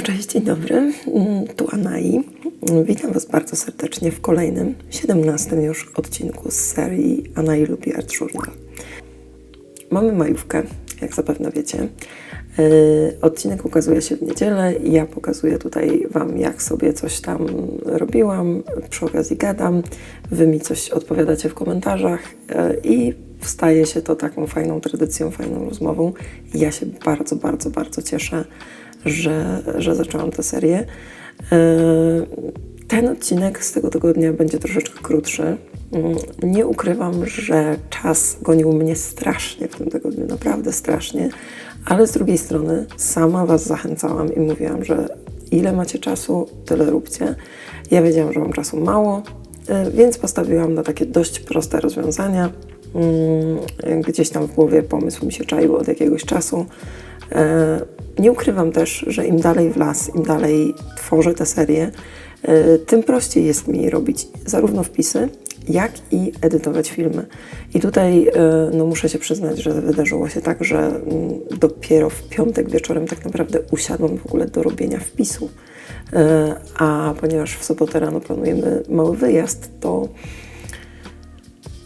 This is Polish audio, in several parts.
No cześć, dzień dobry. Mm, Tu Anai. Witam Was bardzo serdecznie w kolejnym, 17 już odcinku z serii Anai lubi Art Journal. Mamy majówkę, jak zapewne wiecie. Yy, Odcinek ukazuje się w niedzielę ja pokazuję tutaj Wam, jak sobie coś tam robiłam. Przy okazji gadam, Wy mi coś odpowiadacie w komentarzach yy, i staje się to taką fajną tradycją, fajną rozmową. Ja się bardzo, bardzo, bardzo cieszę, że, że zaczęłam tę serię. Yy, Ten odcinek z tego tygodnia będzie troszeczkę krótszy. Mm, Nie ukrywam, że czas gonił mnie strasznie w tym tygodniu, naprawdę strasznie, ale z drugiej strony sama Was zachęcałam i mówiłam, że ile macie czasu, tyle róbcie. Ja wiedziałam, że mam czasu mało, y, więc postawiłam na takie dość proste rozwiązania. Mm, Gdzieś tam w głowie pomysł mi się czaił od jakiegoś czasu. E, Nie ukrywam też, że im dalej w las, im dalej tworzę tę serię, e, tym prościej jest mi robić zarówno wpisy, jak i edytować filmy. I tutaj e, no, muszę się przyznać, że wydarzyło się tak, że mm, dopiero w piątek wieczorem tak naprawdę usiadłam w ogóle do robienia wpisu. A ponieważ w sobotę rano planujemy mały wyjazd, to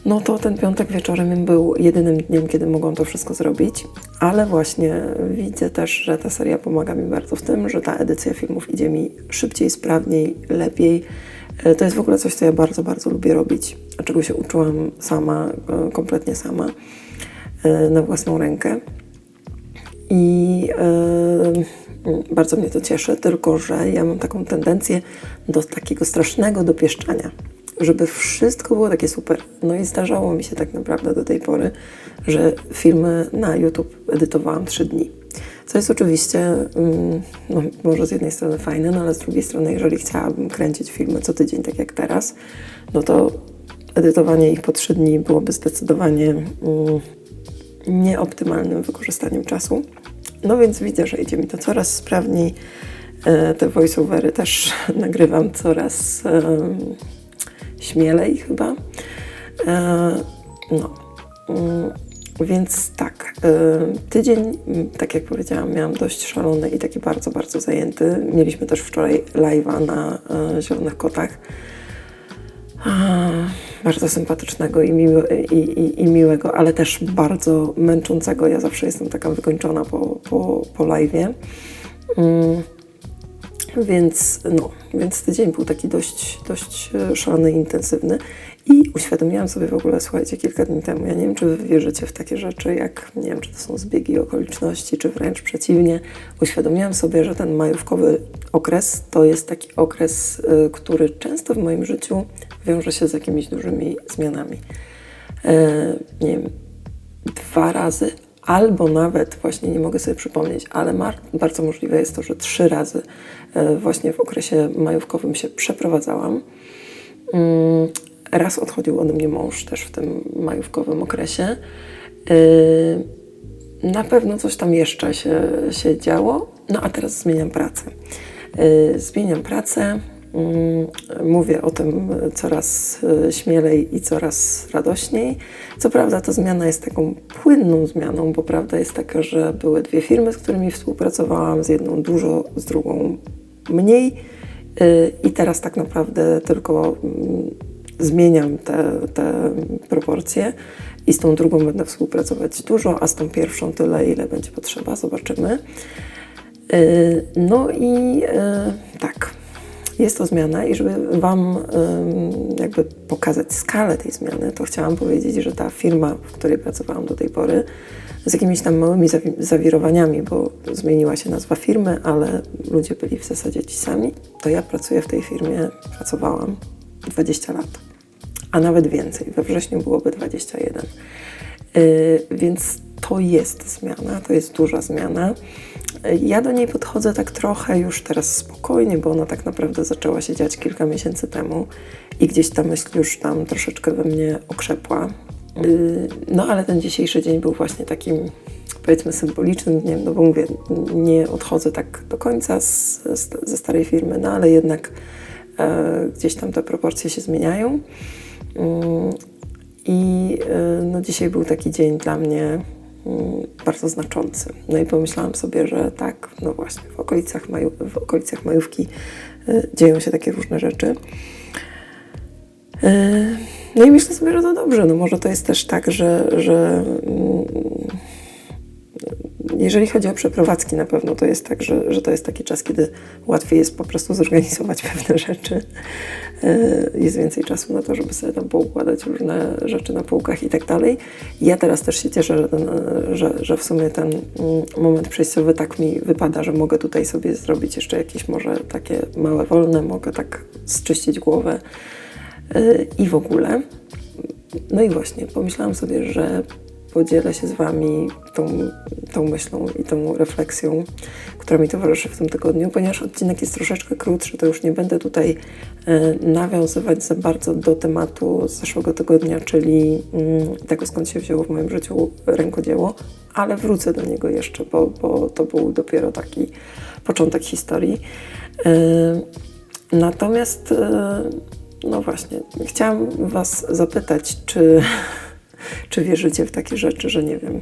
no to ten piątek wieczorem był jedynym dniem, kiedy mogłam to wszystko zrobić, ale właśnie widzę też, że ta seria pomaga mi bardzo w tym, że ta edycja filmów idzie mi szybciej, sprawniej, lepiej. E, To jest w ogóle coś, co ja bardzo, bardzo lubię robić, czego się uczyłam sama, e, kompletnie sama, e, na własną rękę. I bardzo mnie to cieszy, tylko że ja mam taką tendencję do takiego strasznego dopieszczania, żeby wszystko było takie super. No i zdarzało mi się tak naprawdę do tej pory, że filmy na YouTube edytowałam trzy dni. Co jest oczywiście, mm, no, może z jednej strony fajne, no ale z drugiej strony, jeżeli chciałabym kręcić filmy co tydzień, tak jak teraz, no to edytowanie ich po trzy dni byłoby zdecydowanie mm, nieoptymalnym wykorzystaniem czasu. No więc widzę, że idzie mi to coraz sprawniej. E, Te voiceovery też nagrywam coraz śmielej chyba. E, No. Mm, Więc tak, e, tydzień, m, tak jak powiedziałam, miałam dość szalony i taki bardzo, bardzo zajęty. Mieliśmy też wczoraj live'a na e, Zielonych Kotach. Bardzo sympatycznego i, miłe, i, i, i miłego, ale też bardzo męczącego. Ja zawsze jestem taka wykończona po, po, po live'ie. Więc, no, więc tydzień był taki dość, dość e, szalony i intensywny. I uświadomiłam sobie w ogóle, słuchajcie, kilka dni temu, ja nie wiem, czy wy wierzycie w takie rzeczy, jak, nie wiem, czy to są zbiegi okoliczności, czy wręcz przeciwnie. Uświadomiłam sobie, że ten majówkowy okres to jest taki okres, y, który często w moim życiu wiąże się z jakimiś dużymi zmianami. E, nie wiem, dwa razy, albo nawet właśnie nie mogę sobie przypomnieć, ale bardzo możliwe jest to, że trzy razy e, właśnie w okresie majówkowym się przeprowadzałam. Mm, Raz odchodził ode mnie mąż też w tym majówkowym okresie. Yy, Na pewno coś tam jeszcze się, się działo, no a teraz zmieniam pracę. Yy, Zmieniam pracę, mówię o tym coraz yy, śmielej i coraz radośniej. Co prawda ta zmiana jest taką płynną zmianą, bo prawda jest taka, że były dwie firmy, z którymi współpracowałam, z jedną dużo, z drugą mniej. Yy, I teraz tak naprawdę tylko mm, zmieniam te, te proporcje i z tą drugą będę współpracować dużo, a z tą pierwszą tyle, ile będzie potrzeba, zobaczymy. Yy, No i tak, jest to zmiana i żeby Wam jakby pokazać skalę tej zmiany, to chciałam powiedzieć, że ta firma, w której pracowałam do tej pory, z jakimiś tam małymi zawi- zawirowaniami, bo zmieniła się nazwa firmy, ale ludzie byli w zasadzie ci sami, to ja pracuję w tej firmie, pracowałam 20 lat, a nawet więcej. We wrześniu byłoby 21. Yy, więc to jest zmiana, to jest duża zmiana. Yy, Ja do niej podchodzę tak trochę już teraz spokojnie, bo ona tak naprawdę zaczęła się dziać kilka miesięcy temu i gdzieś ta myśl już tam troszeczkę we mnie okrzepła. Yy, No ale ten dzisiejszy dzień był właśnie takim powiedzmy symbolicznym dniem, no bo mówię, nie odchodzę tak do końca z, z, ze starej firmy, no ale jednak e, gdzieś tam te proporcje się zmieniają. I e, no, dzisiaj był taki dzień dla mnie mm, bardzo znaczący. No i pomyślałam sobie, że tak, no właśnie, w okolicach, maju, w okolicach majówki y, dzieją się takie różne rzeczy. Y, No i myślę sobie, że to dobrze. No może to jest też tak, że, że mm, jeżeli chodzi o przeprowadzki, na pewno to jest tak, że, że to jest taki czas, kiedy łatwiej jest po prostu zorganizować pewne rzeczy. Yy, Jest więcej czasu na to, żeby sobie tam poukładać różne rzeczy na półkach i tak dalej. Ja teraz też się cieszę, że, ten, że, że w sumie ten mm, moment przejściowy tak mi wypada, że mogę tutaj sobie zrobić jeszcze jakieś może takie małe wolne, mogę tak zczyścić głowę yy, i w ogóle. No i właśnie, pomyślałam sobie, że podzielę się z Wami tą, tą myślą i tą refleksją, która mi towarzyszy w tym tygodniu, ponieważ odcinek jest troszeczkę krótszy, to już nie będę tutaj e, nawiązywać za bardzo do tematu z zeszłego tygodnia, czyli mm, tego, skąd się wzięło w moim życiu rękodzieło, ale wrócę do niego jeszcze, bo, bo to był dopiero taki początek historii. E, Natomiast, e, no właśnie, chciałam Was zapytać, czy, czy wierzycie w takie rzeczy, że nie wiem,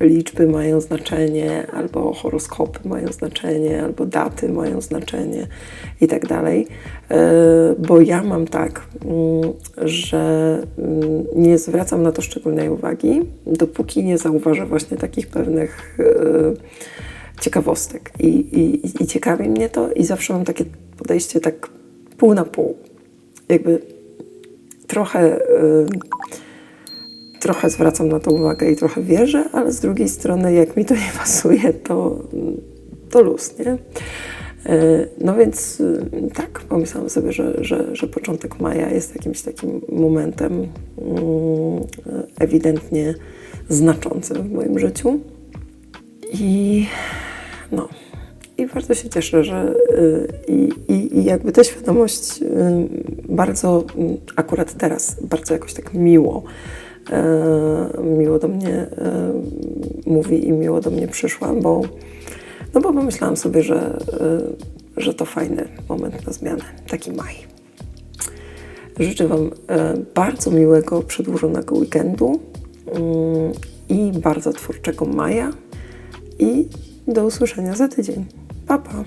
liczby mają znaczenie, albo horoskopy mają znaczenie, albo daty mają znaczenie i tak dalej. E, Bo ja mam tak, mm, że mm, nie zwracam na to szczególnej uwagi, dopóki nie zauważę właśnie takich pewnych e, ciekawostek. I, i, I ciekawi mnie to, i zawsze mam takie podejście tak pół na pół. Jakby trochę. Trochę zwracam na to uwagę i trochę wierzę, ale z drugiej strony, jak mi to nie pasuje, to, to luz, nie? E, No więc y, tak, pomyślałam sobie, że, że, że początek maja jest jakimś takim momentem mm, ewidentnie znaczącym w moim życiu. I no, i bardzo się cieszę, że y, i, i, i jakby ta świadomość y, bardzo y, akurat teraz, bardzo jakoś tak miło, miło do mnie e, mówi i miło do mnie przyszła, bo, no bo pomyślałam sobie, że, e, że to fajny moment na zmianę, taki maj. Życzę Wam e, bardzo miłego, przedłużonego weekendu mm, i bardzo twórczego maja i do usłyszenia za tydzień. Pa, pa.